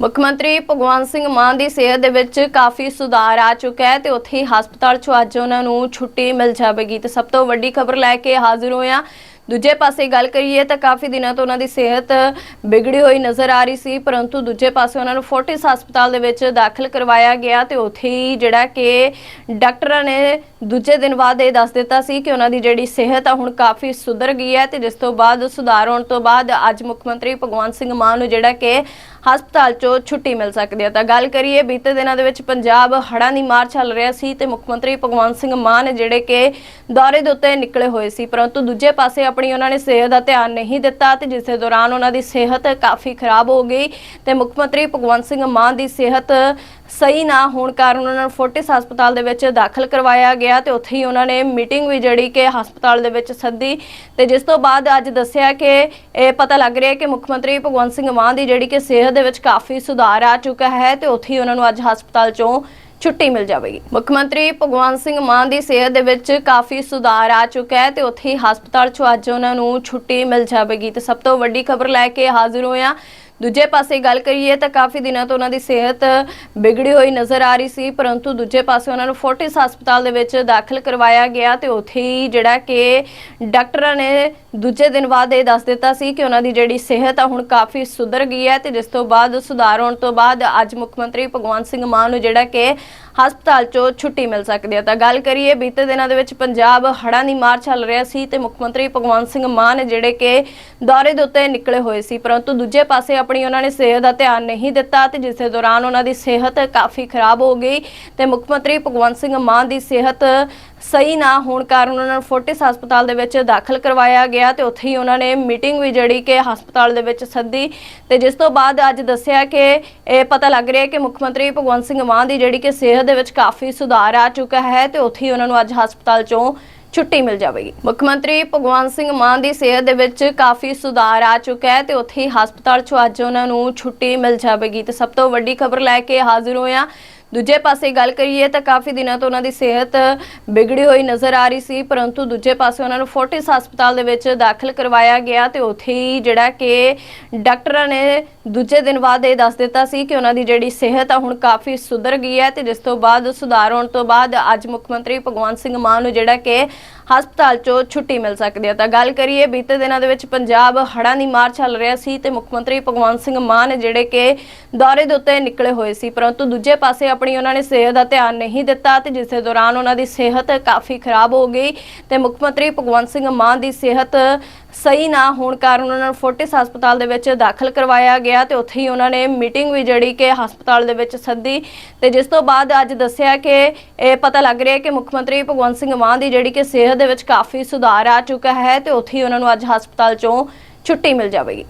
ਮੁੱਖ ਮੰਤਰੀ ਭਗਵੰਤ ਸਿੰਘ ਮਾਨ ਦੀ ਸਿਹਤ ਦੇ ਵਿੱਚ ਕਾਫੀ ਸੁਧਾਰ ਆ ਚੁੱਕਾ ਹੈ ਤੇ ਉੱਥੇ ਹੀ ਹਸਪਤਾਲ 'ਚੋਂ ਅੱਜ ਉਹਨਾਂ ਨੂੰ ਛੁੱਟੀ ਮਿਲ ਜਾਵੇਗੀ। ਤੇ ਸਭ ਤੋਂ ਵੱਡੀ ਖਬਰ ਲੈ ਕੇ ਹਾਜ਼ਰ ਹੋਏ ਹਾਂ। ਦੂਜੇ ਪਾਸੇ ਗੱਲ ਕਰੀਏ ਤਾਂ ਕਾਫੀ ਦਿਨਾਂ ਤੋਂ ਉਹਨਾਂ ਦੀ ਸਿਹਤ ਵਿਗੜੀ ਹੋਈ ਨਜ਼ਰ ਆ ਰਹੀ ਸੀ, ਪਰੰਤੂ ਦੂਜੇ ਪਾਸੇ ਉਹਨਾਂ ਨੂੰ ਫੋਰਟਿਸ ਹਸਪਤਾਲ ਦੇ ਵਿੱਚ ਦਾਖਲ ਕਰਵਾਇਆ ਗਿਆ ਤੇ ਉੱਥੇ ਹੀ ਜਿਹੜਾ ਕਿ ਡਾਕਟਰਾਂ ਨੇ ਦੂਜੇ ਦਿਨ ਬਾਅਦ ਇਹ ਦੱਸ ਦਿੱਤਾ ਸੀ ਕਿ ਉਹਨਾਂ ਦੀ ਜਿਹੜੀ ਸਿਹਤ ਆ ਹੁਣ ਕਾਫੀ ਸੁਧਰ ਗਈ ਹੈ ਤੇ ਜਿਸ ਤੋਂ ਬਾਅਦ ਸੁਧਾਰ ਹੋਣ ਤੋਂ ਬਾਅਦ ਅੱਜ ਮੁੱਖ ਮੰਤਰੀ ਭਗਵੰਤ ਸਿੰਘ ਮਾਨ ਨੂੰ ਜਿਹੜਾ ਕਿ ਹਸਪਤਾਲ 'ਚੋਂ ਛੁੱਟੀ ਮਿਲ ਸਕਦੀ ਹੈ। ਤਾਂ ਗੱਲ ਕਰੀਏ, ਬੀਤੇ ਦਿਨਾਂ ਦੇ ਵਿੱਚ ਪੰਜਾਬ ਹੜ੍ਹਾਂ ਦੀ ਮਾਰ ਚੱਲ ਰਿਹਾ ਸੀ ਤੇ ਮੁੱਖ ਮੰਤਰੀ ਭਗਵੰਤ ਸਿੰਘ ਮਾਨ ਜਿਹੜੇ ਕਿ ਦੌਰੇ ਦੇ ਉੱਤੇ ਨਿਕਲੇ ਹੋਏ ਸੀ, ਪਰੰਤੂ ਦੂਜੇ ਪਾਸੇ ਆਪਣੀ ਉਹਨਾਂ ਨੇ ਸਿਹਤ ਦਾ ਧਿਆਨ ਨਹੀਂ ਦਿੱਤਾ ਤੇ ਜਿਸ ਦੇ ਦੌਰਾਨ ਉਹਨਾਂ ਦੀ ਸਿਹਤ ਕਾਫੀ ਖਰਾਬ ਹੋ ਗਈ ਤੇ ਮੁੱਖ ਮੰਤਰੀ ਭਗਵੰਤ ਸਿੰਘ ਮਾਨ ਦੀ ਸਿਹਤ ਸਹੀ ਨਾ ਹੋਣ ਕਾਰਨ ਉਹਨਾਂ ਨੂੰ ਫੋਰਟਿਸ ਹਸਪਤਾਲ ਦੇ ਵਿੱਚ ਦਾਖਲ ਕਰਵਾਇਆ ਗਿਆ ਤੇ ਉੱਥੇ ਹੀ ਉਹਨਾਂ ਨੇ ਮੀਟਿੰਗ ਵੀ ਜਿਹੜੀ ਕਿ ਹਸਪਤਾਲ ਦੇ ਵਿੱਚ ਸੱਦੀ ਤੇ ਜਿਸ ਤੋਂ ਬਾਅਦ ਅੱਜ ਦੱਸਿਆ ਕਿ ਇਹ ਪਤਾ ਲੱਗ ਰਿਹਾ ਕਿ ਮੁੱਖ ਮੰਤਰੀ ਭਗਵੰਤ ਸਿੰਘ ਮਾਨ ਦੀ ਜਿਹੜੀ ਕਿ ਸਿਹਤ ਦੇ ਵਿੱਚ ਕਾਫੀ ਸੁਧਾਰ ਆ ਚੁੱਕਾ ਹੈ ਤੇ ਉੱਥੇ ਹੀ ਉਹਨਾਂ ਨੂੰ ਅੱਜ ਹਸਪਤਾਲ ਚੋਂ ਛੁੱਟੀ ਮਿਲ ਜਾਵੇਗੀ। ਮੁੱਖ ਮੰਤਰੀ ਭਗਵੰਤ ਸਿੰਘ ਮਾਨ ਦੀ ਸਿਹਤ ਦੇ ਵਿੱਚ ਕਾਫੀ ਸੁਧਾਰ ਆ ਚੁੱਕਾ ਹੈ ਤੇ ਉੱਥੇ ਹੀ ਹਸਪਤਾਲ 'ਚੋਂ ਅੱਜ ਉਹਨਾਂ ਨੂੰ ਛੁੱਟੀ ਮਿਲ ਜਾਵੇਗੀ ਤੇ ਸਭ ਤੋਂ ਵੱਡੀ ਖਬਰ ਲੈ ਕੇ ਹਾਜ਼ਰ ਹੋਇਆ ਦੂਜੇ ਪਾਸੇ ਗੱਲ ਕਰੀਏ ਤਾਂ ਕਾਫੀ ਦਿਨਾਂ ਤੋਂ ਉਹਨਾਂ ਦੀ ਸਿਹਤ ਵਿਗੜੀ ਹੋਈ ਨਜ਼ਰ ਆ ਰਹੀ ਸੀ, ਪਰੰਤੂ ਦੂਜੇ ਪਾਸੇ ਉਹਨਾਂ ਨੂੰ ਫੋਰਟਿਸ ਹਸਪਤਾਲ ਦੇ ਵਿੱਚ ਦਾਖਲ ਕਰਵਾਇਆ ਗਿਆ ਤੇ ਉੱਥੇ ਹੀ ਜਿਹੜਾ ਕਿ ਡਾਕਟਰਾਂ ਨੇ ਦੂਜੇ ਦਿਨ ਬਾਅਦ ਇਹ ਦੱਸ ਦਿੱਤਾ ਸੀ ਕਿ ਉਹਨਾਂ ਦੀ ਜਿਹੜੀ ਸਿਹਤ ਆ ਹੁਣ ਕਾਫੀ ਸੁਧਰ ਗਈ ਹੈ ਤੇ ਜਿਸ ਤੋਂ ਬਾਅਦ ਸੁਧਾਰ ਹੋਣ ਤੋਂ ਬਾਅਦ ਅੱਜ ਮੁੱਖ ਮੰਤਰੀ ਭਗਵੰਤ ਸਿੰਘ ਮਾਨ ਨੂੰ ਜਿਹੜਾ ਕਿ ਹਸਪਤਾਲ 'ਚੋਂ ਛੁੱਟੀ ਮਿਲ ਸਕਦੀ ਹੈ। ਤਾਂ ਗੱਲ ਕਰੀਏ, ਬੀਤੇ ਦਿਨਾਂ ਦੇ ਵਿੱਚ ਪੰਜਾਬ ਹੜ੍ਹਾਂ ਦੀ ਮਾਰ ਚੱਲ ਰਿਹਾ ਸੀ ਤੇ ਮੁੱਖ ਮੰਤਰੀ ਭਗਵੰਤ ਸਿੰਘ ਮਾਨ ਜਿਹੜੇ ਕਿ ਦੌਰੇ ਦੇ ਉੱਤੇ ਨਿਕਲੇ ਹੋਏ ਸੀ, ਪਰੰਤੂ ਦੂਜੇ ਪਾਸੇ ਆਪਣੀ ਉਹਨਾਂ ਨੇ ਸਿਹਤ ਦਾ ਧਿਆਨ ਨਹੀਂ ਦਿੱਤਾ ਤੇ ਜਿਸ ਦੇ ਦੌਰਾਨ ਉਹਨਾਂ ਦੀ ਸਿਹਤ ਕਾਫੀ ਖਰਾਬ ਹੋ ਗਈ ਤੇ ਮੁੱਖ ਮੰਤਰੀ ਭਗਵੰਤ ਸਿੰਘ ਮਾਨ ਦੀ ਸਿਹਤ ਸਹੀ ਨਾ ਹੋਣ ਕਾਰਨ ਉਹਨਾਂ ਨੂੰ ਫੋਰਟਿਸ ਹਸਪਤਾਲ ਦੇ ਵਿੱਚ ਦਾਖਲ ਕਰਵਾਇਆ ਗਿਆ ਤੇ ਉੱਥੇ ਹੀ ਉਹਨਾਂ ਨੇ ਮੀਟਿੰਗ ਵੀ ਜਿਹੜੀ ਕਿ ਹਸਪਤਾਲ ਦੇ ਵਿੱਚ ਸੱਦੀ ਤੇ ਜਿਸ ਤੋਂ ਬਾਅਦ ਅੱਜ ਦੱਸਿਆ ਕਿ ਇਹ ਪਤਾ ਲੱਗ ਰਿਹਾ ਕਿ ਮੁੱਖ ਮੰਤਰੀ ਭਗਵੰਤ ਸਿੰਘ ਮਾਨ ਦੀ ਜਿਹੜੀ ਕਿ ਸਿਹਤ ਦੇ ਵਿੱਚ ਕਾਫੀ ਸੁਧਾਰ ਆ ਚੁੱਕਾ ਹੈ ਤੇ ਉੱਥੇ ਹੀ ਉਹਨਾਂ ਨੂੰ ਅੱਜ ਹਸਪਤਾਲ ਚੋਂ ਛੁੱਟੀ ਮਿਲ ਜਾਵੇਗੀ। ਮੁੱਖ ਮੰਤਰੀ ਭਗਵੰਤ ਸਿੰਘ ਮਾਨ ਦੀ ਸਿਹਤ ਦੇ ਵਿੱਚ ਕਾਫੀ ਸੁਧਾਰ ਆ ਚੁੱਕਾ ਹੈ ਤੇ ਉੱਥੇ ਹੀ ਹਸਪਤਾਲ 'ਚੋਂ ਅੱਜ ਉਹਨਾਂ ਨੂੰ ਛੁੱਟੀ ਮਿਲ ਜਾਵੇਗੀ। ਤੇ ਸਭ ਤੋਂ ਵੱਡੀ ਖਬਰ ਲੈ ਕੇ ਹਾਜ਼ਰ ਹੋਏ ਹਾਂ ਦੂਜੇ ਪਾਸੇ ਗੱਲ ਕਰੀਏ ਤਾਂ ਕਾਫੀ ਦਿਨਾਂ ਤੋਂ ਉਹਨਾਂ ਦੀ ਸਿਹਤ ਵਿਗੜੀ ਹੋਈ ਨਜ਼ਰ ਆ ਰਹੀ ਸੀ, ਪਰੰਤੂ ਦੂਜੇ ਪਾਸੇ ਉਹਨਾਂ ਨੂੰ ਫੋਰਟਿਸ ਹਸਪਤਾਲ ਦੇ ਵਿੱਚ ਦਾਖਲ ਕਰਵਾਇਆ ਗਿਆ ਤੇ ਉੱਥੇ ਹੀ ਜਿਹੜਾ ਕਿ ਡਾਕਟਰਾਂ ਨੇ ਦੂਜੇ ਦਿਨ ਬਾਅਦ ਇਹ ਦੱਸ ਦਿੱਤਾ ਸੀ ਕਿ ਉਹਨਾਂ ਦੀ ਜਿਹੜੀ ਸਿਹਤ ਆ ਹੁਣ ਕਾਫੀ ਸੁਧਰ ਗਈ ਹੈ ਤੇ ਜਿਸ ਤੋਂ ਬਾਅਦ ਸੁਧਾਰ ਹੋਣ ਤੋਂ ਬਾਅਦ ਅੱਜ ਮੁੱਖ ਮੰਤਰੀ ਭਗਵੰਤ ਸਿੰਘ ਮਾਨ ਨੂੰ ਜਿਹੜਾ ਕਿ ਹਸਪਤਾਲ 'ਚੋਂ ਛੁੱਟੀ ਮਿਲ ਸਕਦੀ ਹੈ। ਤਾਂ ਗੱਲ ਕਰੀਏ, ਬੀਤੇ ਦਿਨਾਂ ਦੇ ਵਿੱਚ ਪੰਜਾਬ ਹੜ੍ਹਾਂ ਦੀ ਮਾਰ ਚੱਲ ਰਿਹਾ ਸੀ ਤੇ ਮੁੱਖ ਮੰਤਰੀ ਭਗਵੰਤ ਸਿੰਘ ਮਾਨ ਜਿਹੜੇ ਕਿ ਦੌਰੇ ਦੇ ਉੱਤੇ ਨਿਕਲੇ ਹੋਏ ਸੀ, ਪਰੰਤੂ ਦੂਜੇ ਪਾਸੇ ਆਪਣੀ ਉਹਨਾਂ ਨੇ ਸਿਹਤ ਦਾ ਧਿਆਨ ਨਹੀਂ ਦਿੱਤਾ ਤੇ ਜਿਸ ਦੇ ਦੌਰਾਨ ਉਹਨਾਂ ਦੀ ਸਿਹਤ ਕਾਫੀ ਖਰਾਬ ਹੋ ਗਈ ਤੇ ਮੁੱਖ ਮੰਤਰੀ ਭਗਵੰਤ ਸਿੰਘ ਮਾਨ ਦੀ ਸਿਹਤ ਸਹੀ ਨਾ ਹੋਣ ਕਾਰਨ ਉਹਨਾਂ ਨੂੰ ਫੋਰਟਿਸ ਹਸਪਤਾਲ ਦੇ ਵਿੱਚ ਦਾਖਲ ਕਰਵਾਇਆ ਗਿਆ ਤੇ ਉੱਥੇ ਹੀ ਉਹਨਾਂ ਨੇ ਮੀਟਿੰਗ ਵੀ ਜਿਹੜੀ ਕਿ ਹਸਪਤਾਲ ਦੇ ਵਿੱਚ ਸੱਦੀ ਤੇ ਜਿਸ ਤੋਂ ਬਾਅਦ ਅੱਜ ਦੱਸਿਆ ਕਿ ਇਹ ਪਤਾ ਲੱਗ ਰਿਹਾ ਕਿ ਮੁੱਖ ਮੰਤਰੀ ਭਗਵੰਤ ਸਿੰਘ ਮਾਨ ਦੀ ਜਿਹੜੀ ਕਿ ਸਿਹਤ ਦੇ ਵਿੱਚ ਕਾਫੀ ਸੁਧਾਰ ਆ ਚੁੱਕਾ ਹੈ ਤੇ ਉੱਥੇ ਹੀ ਉਹਨਾਂ ਨੂੰ ਅੱਜ ਹਸਪਤਾਲ ਚੋਂ ਛੁੱਟੀ ਮਿਲ ਜਾਵੇਗੀ।